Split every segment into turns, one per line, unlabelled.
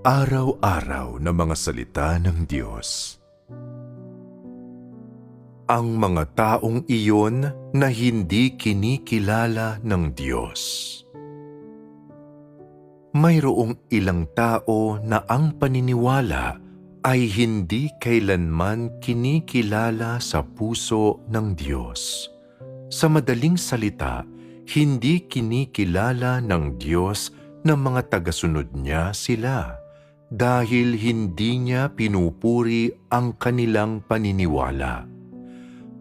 Araw-araw na mga salita ng Diyos. Ang mga taong iyon na hindi kinikilala ng Diyos. Mayroong ilang tao na ang paniniwala ay hindi kailanman kinikilala sa puso ng Diyos. Sa madaling salita, hindi kinikilala ng Diyos ng mga tagasunod niya sila dahil hindi niya pinupuri ang kanilang paniniwala.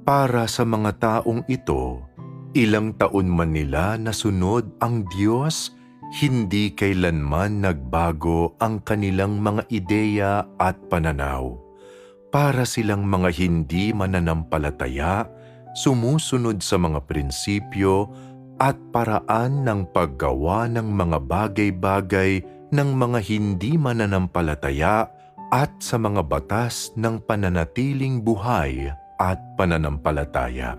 Para sa mga taong ito, ilang taon man nila nasunod ang Diyos, hindi kailanman nagbago ang kanilang mga ideya at pananaw. Para silang mga hindi mananampalataya, sumusunod sa mga prinsipyo at paraan ng paggawa ng mga bagay-bagay ng mga hindi mananampalataya at sa mga batas ng pananatiling buhay at pananampalataya.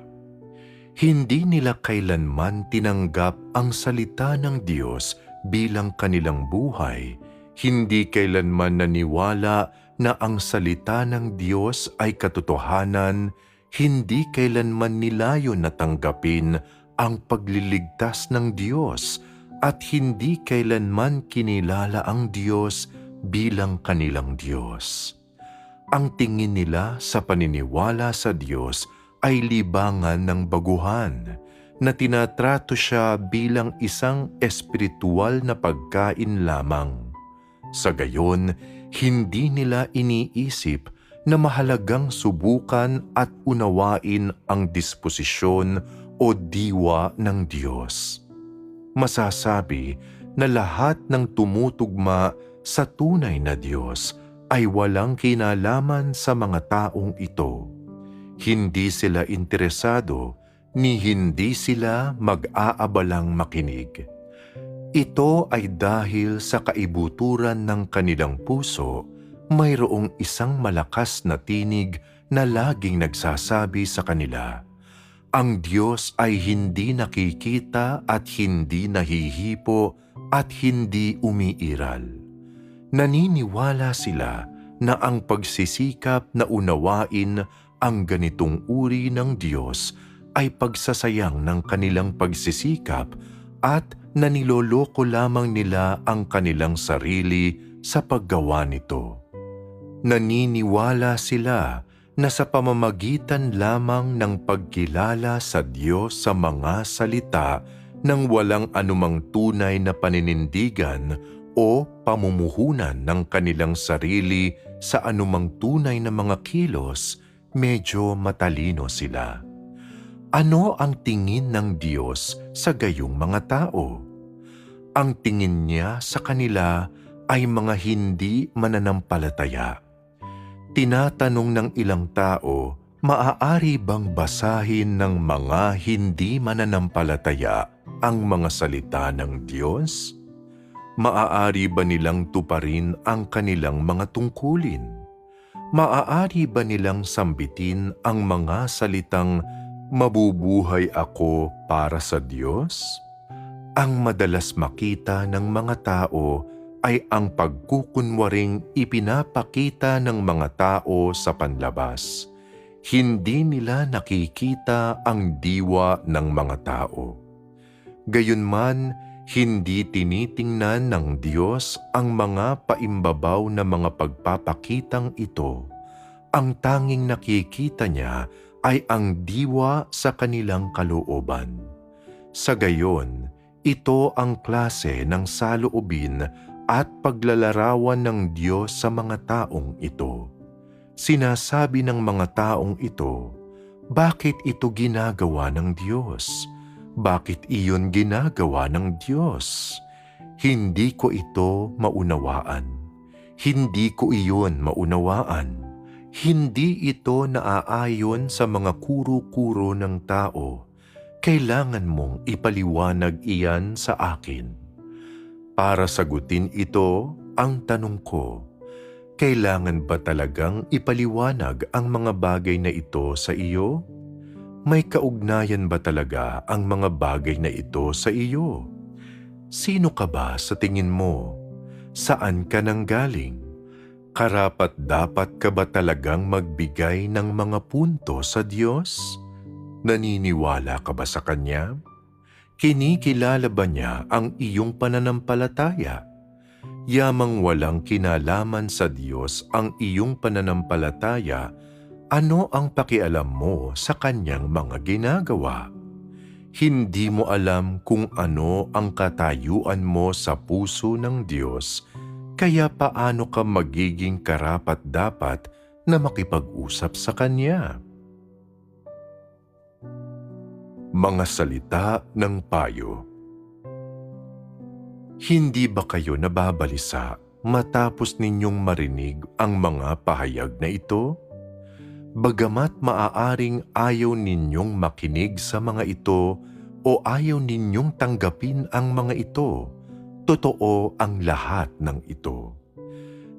Hindi nila kailanman tinanggap ang salita ng Diyos bilang kanilang buhay, hindi kailanman naniwala na ang salita ng Diyos ay katotohanan, hindi kailanman nilayon natanggapin ang pagliligtas ng Diyos at hindi kailanman kinilala ang Diyos bilang kanilang Diyos. Ang tingin nila sa paniniwala sa Diyos ay libangan ng baguhan na tinatrato siya bilang isang espiritual na pagkain lamang. Sa gayon, hindi nila iniisip na mahalagang subukan at unawain ang disposisyon o diwa ng Diyos. Masasabi na lahat ng tumutugma sa tunay na Diyos ay walang kinalaman sa mga taong ito. Hindi sila interesado ni hindi sila mag-aabalang makinig. Ito ay dahil sa kaibuturan ng kanilang puso, mayroong isang malakas na tinig na laging nagsasabi sa kanila, Ang Diyos ay hindi nakikita at hindi nahihipo at hindi umiiral naniniwala sila na ang pagsisikap na unawain ang ganitong uri ng Diyos ay pagsasayang ng kanilang pagsisikap at naniloloko lamang nila ang kanilang sarili sa paggawa nito. Naniniwala sila na sa pamamagitan lamang ng pagkilala sa Diyos sa mga salita ng walang anumang tunay na paninindigan o pamumuhunan ng kanilang sarili sa anumang tunay na mga kilos, medyo matalino sila. Ano ang tingin ng Diyos sa gayong mga tao? Ang tingin niya sa kanila ay mga hindi mananampalataya. Tinatanong ng ilang tao, maaari bang basahin ng mga hindi mananampalataya ang mga salita ng Diyos? Maaari ba nilang tuparin ang kanilang mga tungkulin? Maaari ba nilang sambitin ang mga salitang mabubuhay ako para sa Diyos? Ang madalas makita ng mga tao ay ang pagkukunwaring ipinapakita ng mga tao sa panlabas. Hindi nila nakikita ang diwa ng mga tao. Gayunman, hindi tinitingnan ng Diyos ang mga paimbabaw na mga pagpapakitang ito. Ang tanging nakikita niya ay ang diwa sa kanilang kalooban. Sa gayon, ito ang klase ng saloobin at paglalarawan ng Diyos sa mga taong ito. Sinasabi ng mga taong ito, bakit ito ginagawa ng Diyos? bakit iyon ginagawa ng Diyos? Hindi ko ito maunawaan. Hindi ko iyon maunawaan. Hindi ito naaayon sa mga kuro-kuro ng tao. Kailangan mong ipaliwanag iyan sa akin. Para sagutin ito, ang tanong ko, kailangan ba talagang ipaliwanag ang mga bagay na ito sa iyo? May kaugnayan ba talaga ang mga bagay na ito sa iyo? Sino ka ba sa tingin mo? saan ka nang galing? Karapat dapat ka ba talagang magbigay ng mga punto sa Diyos? Naniniwala ka ba sa Kanya? Kinikilala ba niya ang iyong pananampalataya? Yamang walang kinalaman sa Diyos ang iyong pananampalataya, ano ang pakialam mo sa Kanyang mga ginagawa? Hindi mo alam kung ano ang katayuan mo sa puso ng Diyos, kaya paano ka magiging karapat-dapat na makipag-usap sa Kanya? Mga salita ng payo Hindi ba kayo nababalisa matapos ninyong marinig ang mga pahayag na ito? Bagamat maaaring ayaw ninyong makinig sa mga ito o ayaw ninyong tanggapin ang mga ito, totoo ang lahat ng ito.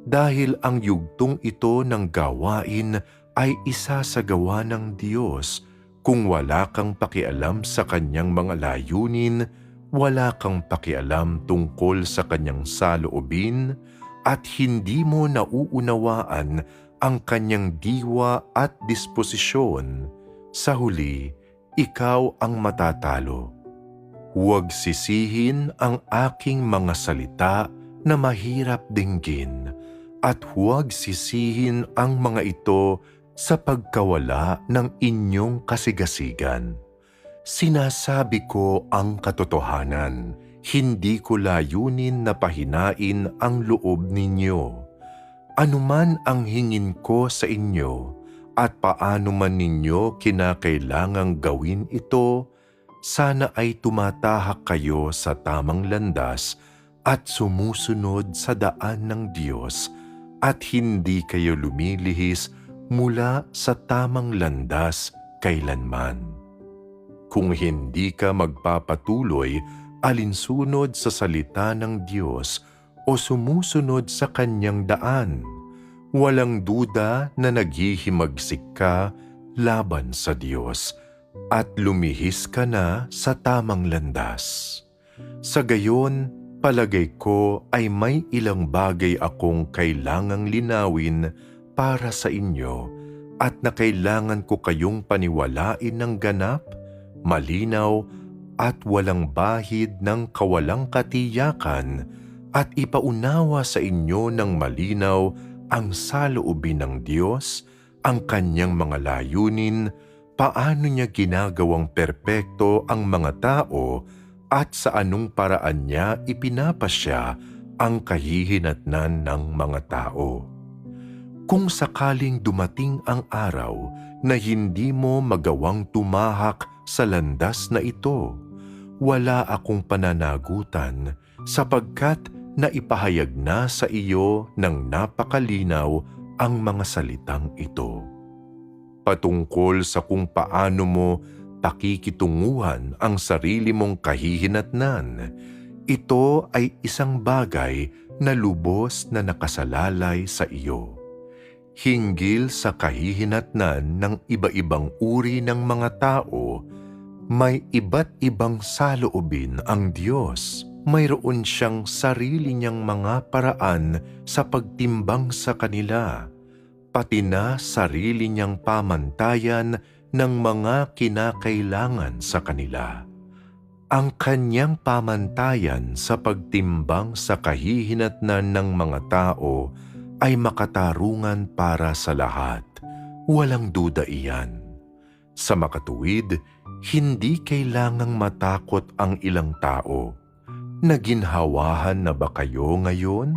Dahil ang yugtong ito ng gawain ay isa sa gawa ng Diyos, kung wala kang pakialam sa kanyang mga layunin, wala kang pakialam tungkol sa kanyang saloobin, at hindi mo nauunawaan ang kanyang diwa at disposisyon, sa huli, ikaw ang matatalo. Huwag sisihin ang aking mga salita na mahirap dinggin at huwag sisihin ang mga ito sa pagkawala ng inyong kasigasigan. Sinasabi ko ang katotohanan, hindi ko layunin na pahinain ang loob ninyo. Anuman ang hingin ko sa inyo at paano man ninyo kinakailangang gawin ito, sana ay tumatahak kayo sa tamang landas at sumusunod sa daan ng Diyos at hindi kayo lumilihis mula sa tamang landas kailanman. Kung hindi ka magpapatuloy alinsunod sa salita ng Diyos o sumusunod sa kanyang daan, walang duda na naghihimagsik ka laban sa Diyos at lumihis ka na sa tamang landas. Sa gayon, palagay ko ay may ilang bagay akong kailangang linawin para sa inyo at na kailangan ko kayong paniwalain ng ganap, malinaw at walang bahid ng kawalang katiyakan at ipaunawa sa inyo ng malinaw ang saloobin ng Diyos, ang kanyang mga layunin, paano niya ginagawang perpekto ang mga tao at sa anong paraan niya ipinapasya ang kahihinatnan ng mga tao. Kung sakaling dumating ang araw na hindi mo magawang tumahak sa landas na ito, wala akong pananagutan sapagkat naipahayag na sa iyo ng napakalinaw ang mga salitang ito. Patungkol sa kung paano mo pakikitunguhan ang sarili mong kahihinatnan, ito ay isang bagay na lubos na nakasalalay sa iyo hinggil sa kahihinatnan ng iba-ibang uri ng mga tao, may iba't ibang saloobin ang Diyos. Mayroon siyang sarili niyang mga paraan sa pagtimbang sa kanila, pati na sarili niyang pamantayan ng mga kinakailangan sa kanila. Ang kanyang pamantayan sa pagtimbang sa kahihinatnan ng mga tao ay makatarungan para sa lahat. Walang duda iyan. Sa makatuwid, hindi kailangang matakot ang ilang tao. Naginhawahan na ba kayo ngayon?